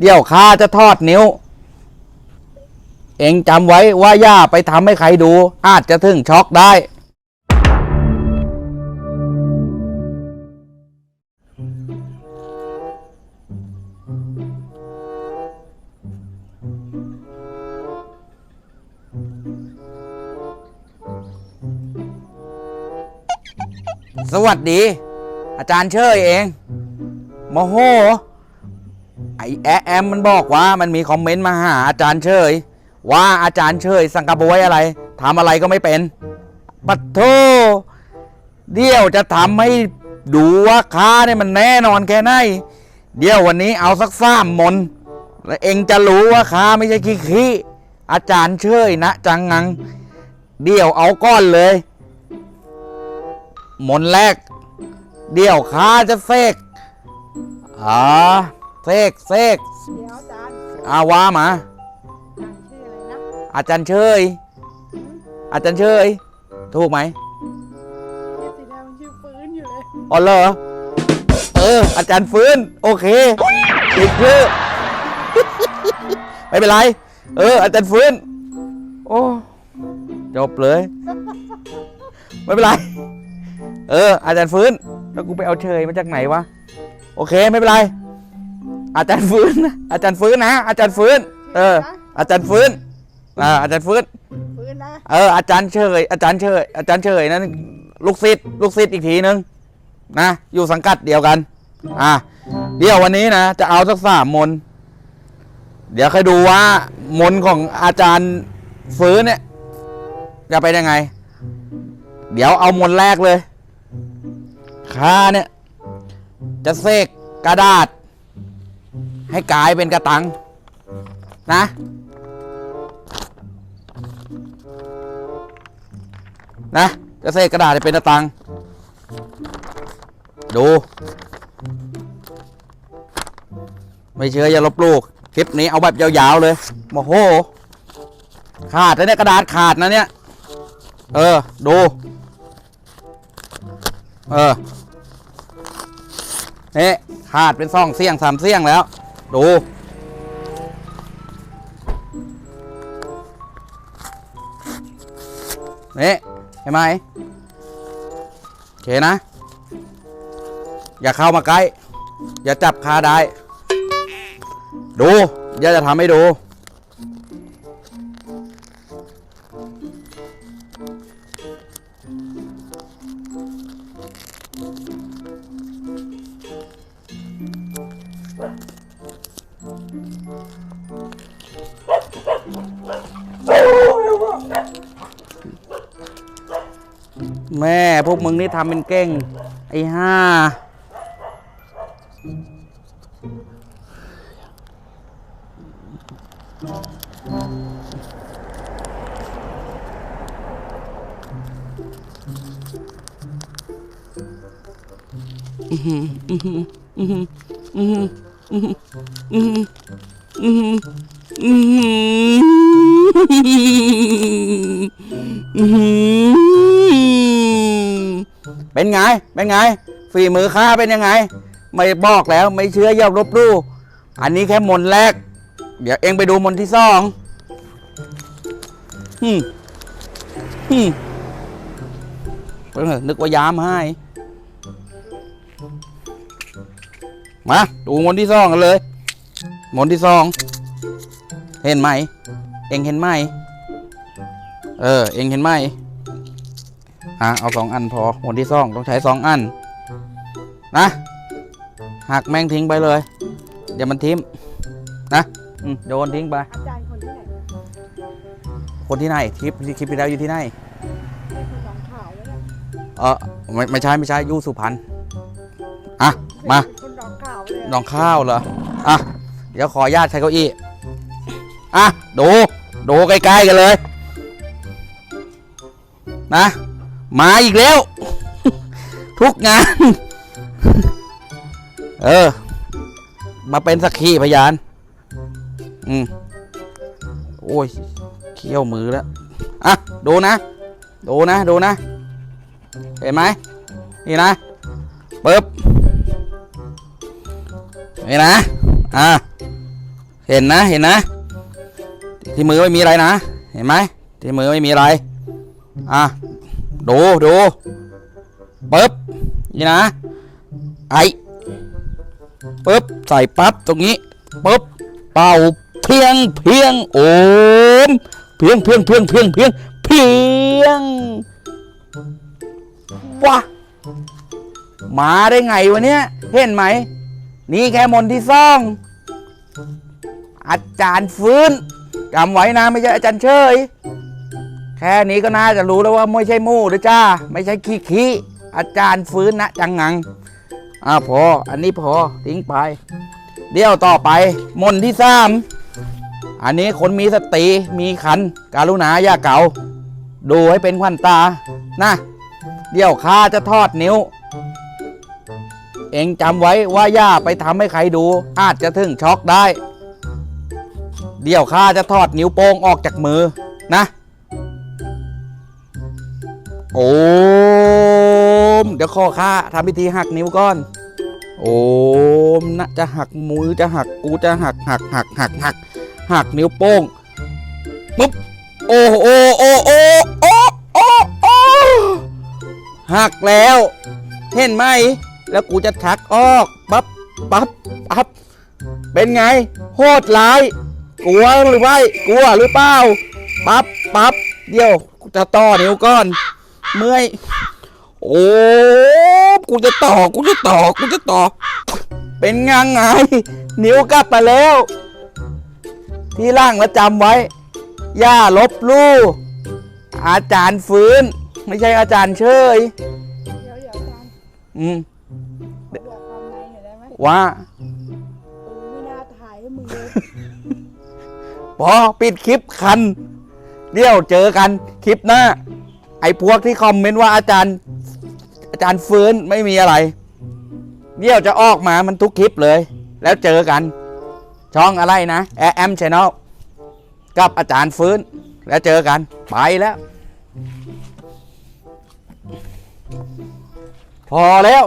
เดี๋ยวข้าจะทอดนิ้ว เองจำไว้ว่าย่าไปทำให้ใครดู อาจจะถึงช็อกได้ สวัสดี อาจารย์เชยเองโมโห อแอะแอมมันบอกว่ามันมีคอมเมนต์มาหาอาจารย์เชยว่าอาจารย์เชยสังกะบวยอะไรทำอะไรก็ไม่เป็น ปัดโทเดี๋ยวจะทำให้ดูว่าค้าเนี่ยมันแน่นอนแค่ไหน เดี๋ยววันนี้เอาสักสามมน แล้วเองจะรู้ว่าค้าไม่ใช่ขี้ขี้อาจารย์เชยนะจังงัง เดี๋ยวเอาก้อนเลย มนแรก เดี๋ยวค้าจะเสกอ่า เสกเสกเดี๋ยวอาจารย์อาว่ามาอาจารย์ชื่ออะไรนะอาจารย์เชย อาจารย์เชย ถูกไหมเรียกสีแดงมันชื่อฟื้นอยู่เลยอ๋อเหรอเออ อาจารย์ฟื้น โอเคอีกชื่อ ไม่เป็นไร เออ อาจารย์ฟื้น โอ้จบเลย ไม่เป็นไร เออ อาจารย์ฟื้น แล้วกูไปเอาเชยมาจากไหนวะ โอเค ไม่เป็นไร อาจารย์ฟื้นนะอาจารย์ฟื้นนะ อาจารย์ฟื้น เออ อาจารย์ฟื้นอ่าอาจารย์ฟื้น ฟื้นนะ เออ อาจารย์เฉย อาจารย์เฉย อาจารย์เฉยนั้นลูกศิษย์ลูกศิษย์อีกทีนึงนะ อยู่สังกัดเดียวกัน อะเดี๋ยววันนี้นะ จะเอาสักสามมนต์เดี๋ยวค่อยดูว่ามนต์ของอาจารย์ฟื้นเนี่ยจะเป็นยังไง เดี๋ยวเอามนต์แรกเลยข้าเนี่ย จะเสกกระดาษ ให้กลายเป็นกระตังนะ นะจะเศษกระดาษให้เป็นตะตัง ดู ไม่เชื่ออย่าลบลู่คลิปนี้เอาแบบยาวๆเลยโมโห ขาดนะเนี่ยกระดาษขาดนะเนี่ย เออ ดู เออเนี่ขาดเป็นซ่องเสี่ยงสามเสี่ยงแล้ว ดู นี่เห็นไหมโอเคนะ อย่าเข้ามาใกล้ อย่าจับคาได้ ดู อย่าจะทำให้ดู แม่พวกมึงนี่ทำเป็นเก่ง ไอ้ห้า เป็นไง เป็นไง ฝีมือข้าเป็นยังไง ไม่บอกแล้ว ไม่เชื่ออย่าลบลู่อันนี้แค่มนแรก เดี๋ยวเองไปดูมนที่สองฮึฮึนึกว่ายามให้ มา ดูมนที่สองกันเลยมนที่สอง เห็นไหม เองเห็นไหม เออ เองเห็นไหม อะ เอาสองอันพอมนต์ที่สองต้องใช้สองอัน นะหักแม่งทิ้งไปเลย เดี๋ยวมันทิ้ม นะอืมโยนทิ้งไป อาจารย์คนที่ไหนคนที่ไหน คลิปคลิปที่แล้วอยู่ที่ไหน เป็นคนหนองขาวแล้วเนี่ยเออไม่ไม่ใช่ไม่ใช่อยูสุพรรณ อะ มา เป็นคนหนองขาวเลยน้องข้าวเหรอ อะ เดี๋ยวขออนุญาตใช้เก้าอี้ อะดูดูใกล้ๆกันเลย นะ มาอีกแล้ว ทุกงาน เออ มาเป็นสักขีพยาน อืม โอ้ย เขี้ยวมือแล้ว อะ ดูนะ ดูนะ ดูนะ เห็นไหม นี่นะปึ๊บนี่นะ อะ เห็นนะ เห็นนะ ที่มือไม่มีอะไรนะ เห็นไหมที่มือไม่มีอะไร อะ ดูดูปึ๊บ นี่นะ ไอปึ๊บ ใส่ปั๊บ ตรงนี้ปึ๊บ เป่า เพียง เพียง โอม เพียง เพียง เพียง เพียง เพียง เพียงว้ามาได้ไงวะเนี่ย เห็นไหม นี่แค่มนที่ซ่อง อาจารย์ฟื้น จำไว้นะไม่ใช่อาจารย์เชยแค่นี้ก็น่าจะรู้แล้วว่าไม่ใช่มู่หรือจ้า ไม่ใช่ขี้ขี้อาจารย์ฟื้นนะจังงังอ่าพอ อันนี้พอทิ้งไป เดี๋ยวต่อไป มนที่สามอันนี้คนมีสติมีขันการุณาอย่าเก่า ดูให้เป็นขวัญตานะเดี๋ยวข้าจะทอดนิ้ว เองจำไว้ว่าย่าไปทำให้ใครดู อาจจะถึงช็อกได้ เดี๋ยวข้าจะทอดนิ้วโป้งออกจากมือนะ โอม เดี๋ยวข้อข้าทำพิธีหักนิ้วก่อน โอมนะจะหักมือจะหักกูจะหักหักหักหักหักหักนิ้วโป้งปุ๊บโอ้โอ้โอ้โอ้โอ้โอ้โอ้หักแล้ว เห็นไหม แล้วกูจะชักออกปั๊บปั๊บปั๊บเป็นไงโหดร้าย กลัวหรือไม่กลัวหรือเปล่าปั๊บปั๊บเดี๋ยวกูจะต่อนิ้วก่อน เมื่อย โอ้กูจะต่อกูจะต่อกูจะต่อ เป็นไงไง นิ้วกลับมาแล้ว ที่ล่างแล้วจำไว้ อย่าลบลู่อาจารย์ฟื้น ไม่ใช่อาจารย์เชยเดี๋ยวเดี๋ยวอาจารย์อืมบอกความในหน่อยได้ไหมว่า พอปิดคลิปคันเดี๋ยวเจอกันคลิปหน้า ไอ้พวกที่คอมเมนต์ว่าอาจารย์ อาจารย์ฟื้นไม่มีอะไรเดี๋ยวจะออกมามันทุกคลิปเลย แล้วเจอกัน ช่องอะไรนะแอมชแนลกับอาจารย์ฟื้น แล้วเจอกัน ไปแล้ว พอแล้ว